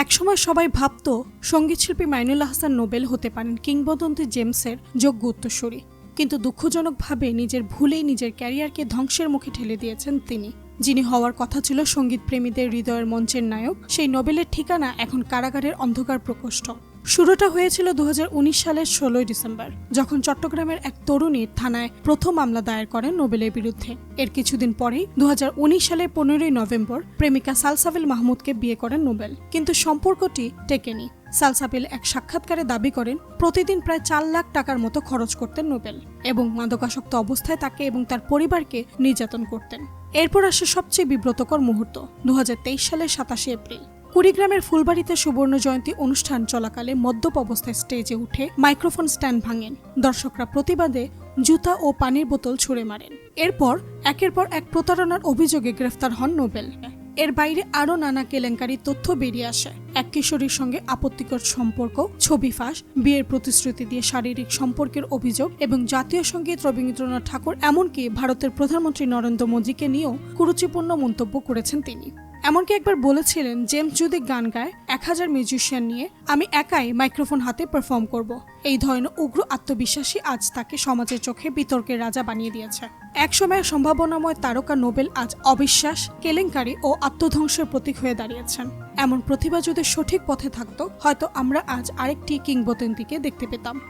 একসময় সবাই ভাবত সঙ্গীতশিল্পী মাইনুল হাসান নোবেল হতে পারেন কিংবদন্তি জেমসের যোগ্য উত্তরসূরি কিন্তু দুঃখজনকভাবে নিজের ভুলেই নিজের ক্যারিয়ারকে ধ্বংসের মুখে ঠেলে দিয়েছেন তিনি, যিনি হওয়ার কথা ছিল সংগীত প্রেমীদের হৃদয়ের মঞ্চের নায়ক। সেই নোবেলের ঠিকানা এখন কারাগারের অন্ধকার প্রকোষ্ঠ। শুরুটা হয়েছিল দু হাজার উনিশ সালের ষোলোই ডিসেম্বর, যখন চট্টগ্রামের এক তরুণী থানায় প্রথম মামলা দায়ের করেন নোবেলের বিরুদ্ধে। এর কিছুদিন পরেই দু সালের পনেরোই নভেম্বর প্রেমিকা সালসাবিল মাহমুদকে বিয়ে করেন নোবেল, কিন্তু সম্পর্কটি টেকেনি। সালসাবিল এক সাক্ষাৎকারে দাবি করেন, প্রতিদিন প্রায় চার লাখ টাকার মতো খরচ করতেন নোবেল এবং মাদকাসক্ত অবস্থায় তাকে এবং তার পরিবারকে নির্যাতন করতেন। এরপর আসে সবচেয়ে বিব্রতকর মুহূর্ত দু হাজার তেইশ সালের সাতাশে এপ্রিল। কুড়িগ্রামের ফুলবাড়িতে সুবর্ণ জয়ন্তী অনুষ্ঠান চলাকালে মদ্যপ অবস্থায় স্টেজে উঠে মাইক্রোফোন স্ট্যান্ড ভাঙেন। দর্শকরা প্রতিবাদে জুতা ও পানির বোতল ছুড়ে মারেন। এরপর একের পর এক প্রতারণার অভিযোগে গ্রেফতার হন নোবেল। এর বাইরে আরও নানা কেলেঙ্কারি তথ্য বেরিয়ে আসে। এক কিশোরীর সঙ্গে আপত্তিকর সম্পর্ক, ছবি ফাঁস, বিয়ের প্রতিশ্রুতি দিয়ে শারীরিক সম্পর্কের অভিযোগ এবং জাতীয় সংগীত রবীন্দ্রনাথ ঠাকুর, এমনকি ভারতের প্রধানমন্ত্রী নরেন্দ্র মোদীকে নিয়েও কুরুচিপূর্ণ মন্তব্য করেছেন তিনি। এমনকি একবার বলেছিলেন, জেমস যদি গান গায় এক হাজার মিউজিশিয়ান নিয়ে, আমি একাই মাইক্রোফোন হাতে পারফর্ম করব। এই ধরনের উগ্র আত্মবিশ্বাসী আজ তাকে সমাজের চোখে বিতর্কের রাজা বানিয়ে দিয়েছে। এক একসময় সম্ভাবনাময় তারকা নোবেল আজ অবিশ্বাস, কেলেঙ্কারি ও আত্মধ্বংসের প্রতীক হয়ে দাঁড়িয়েছেন। এমন প্রতিভা যদি সঠিক পথে থাকতো, হয়তো আমরা আজ আরেকটি কিংবদন্তিকে দেখতে পেতাম।